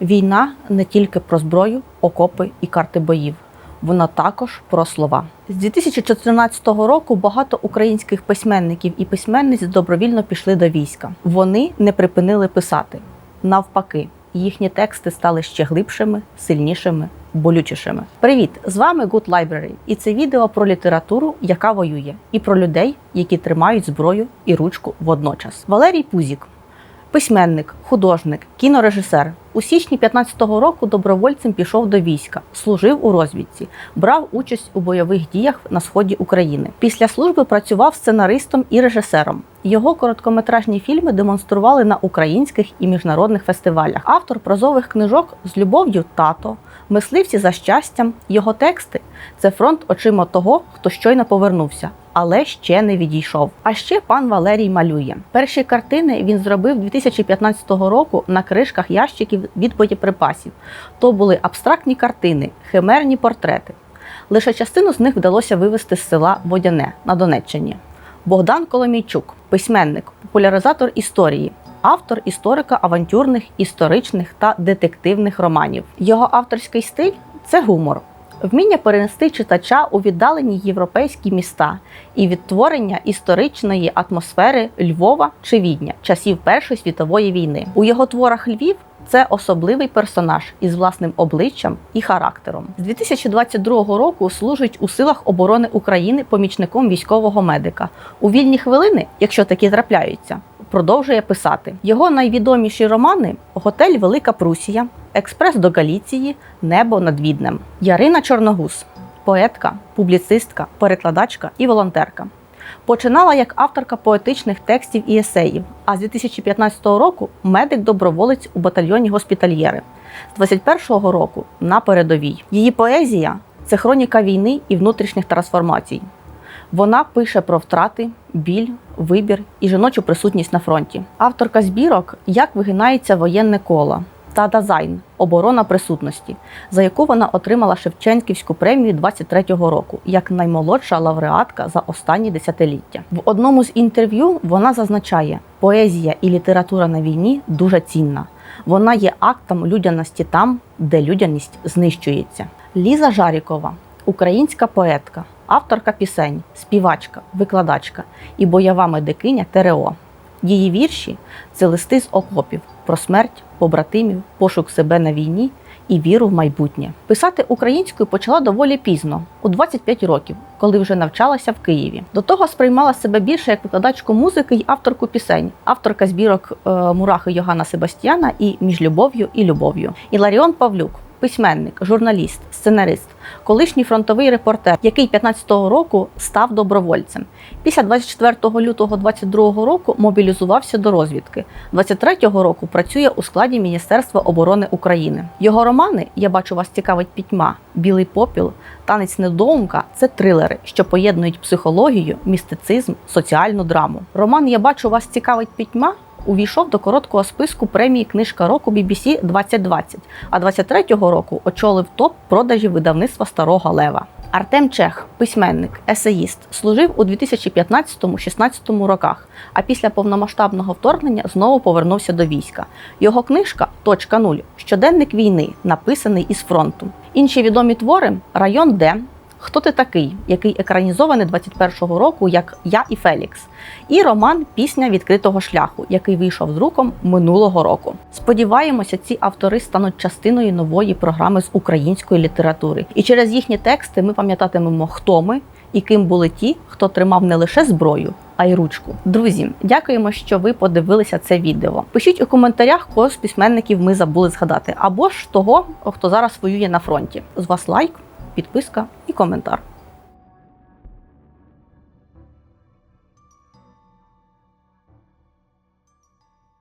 Війна не тільки про зброю, окопи і карти боїв. Вона також про слова. З 2014 року багато українських письменників і письменниць добровільно пішли до війська. Вони не припинили писати. Навпаки, їхні тексти стали ще глибшими, сильнішими, болючішими. Привіт! З вами Good Library, і це відео про літературу, яка воює, і про людей, які тримають зброю і ручку водночас. Валерій Пузік. Письменник, художник, кінорежисер. У січні 15-го року добровольцем пішов до війська, служив у розвідці, брав участь у бойових діях на сході України. Після служби працював сценаристом і режисером. Його короткометражні фільми демонстрували на українських і міжнародних фестивалях. Автор прозових книжок з любов'ю тато, мисливці за щастям. Його тексти це фронт очима того, хто щойно повернувся. Але ще не відійшов. А ще пан Валерій малює. Перші картини він зробив 2015 року на кришках ящиків від боєприпасів. То були абстрактні картини, химерні портрети. Лише частину з них вдалося вивезти з села Водяне на Донеччині. Богдан Коломійчук, письменник, популяризатор історії, автор історика авантюрних, історичних та детективних романів. Його авторський стиль це гумор, вміння перенести читача у віддалені європейські міста і відтворення історичної атмосфери Львова чи Відня часів Першої світової війни. У його творах Львів. Це особливий персонаж із власним обличчям і характером. З 2022 року служить у силах оборони України помічником військового медика. У вільні хвилини, якщо такі трапляються, продовжує писати. Його найвідоміші романи Готель Велика Прусія, Експрес до Галіції, Небо над Віднем. Ярина Чорногуз, поетка, публіцистка, перекладачка і волонтерка. Починала як авторка поетичних текстів і есеїв, а з 2015 року медик-доброволець у батальйоні госпітальєри. З 21-го року на передовій. Її поезія це хроніка війни і внутрішніх трансформацій. Вона пише про втрати, біль, вибір і жіночу присутність на фронті. Авторка збірок Як вигинається воєнне коло та Дазайн Оборона присутності, за яку вона отримала Шевченківську премію 23-го року як наймолодша лауреатка за останні десятиліття. В одному з інтерв'ю вона зазначає, поезія і література на війні дуже цінна. Вона є актом людяності там, де людяність знищується. Ліза Жарікова, українська поетка, авторка пісень, співачка, викладачка і бойова медикиня ТРО. Її вірші це листи з окопів про смерть, побратимів, пошук себе на війні і віру в майбутнє. Писати українською почала доволі пізно, у 25 років, коли вже навчалася в Києві. До того сприймала себе більше як викладачку музики й авторку пісень, авторка збірок е, Мурахи Йогана Себастьяна і Між любов'ю і любов'ю. Іларіон Павлюк. Письменник, журналіст, сценарист, колишній фронтовий репортер, який 15-го року став добровольцем. Після 24 лютого 22-го року мобілізувався до розвідки. 23-го року працює у складі Міністерства оборони України. Його романи Я бачу вас цікавить пітьма, Білий попіл, танець недоумка це трилери, що поєднують психологію, містицизм, соціальну драму. Роман Я бачу вас цікавить пітьма увійшов до короткого списку премії Книжка року BBC 2020, а 23-го року очолив топ продажів видавництва Старого Лева. Артем Чех, письменник, есеїст, служив у 2015-16 роках, а після повномасштабного вторгнення знову повернувся до війська. Його книжка Точка нуль щоденник війни, написаний із фронту. Інші відомі твори Район Д. Хто ти такий, який екранізований 21-го року як Я і Фелікс, і роман Пісня відкритого шляху, який вийшов з руком минулого року. Сподіваємося, ці автори стануть частиною нової програми з української літератури. І через їхні тексти ми пам'ятатимемо, хто ми і ким були ті, хто тримав не лише зброю, а й ручку. Друзі, дякуємо, що ви подивилися це відео. Пишіть у коментарях, кого з письменників ми забули згадати, або ж того, хто зараз воює на фронті. З вас лайк підписка і коментар.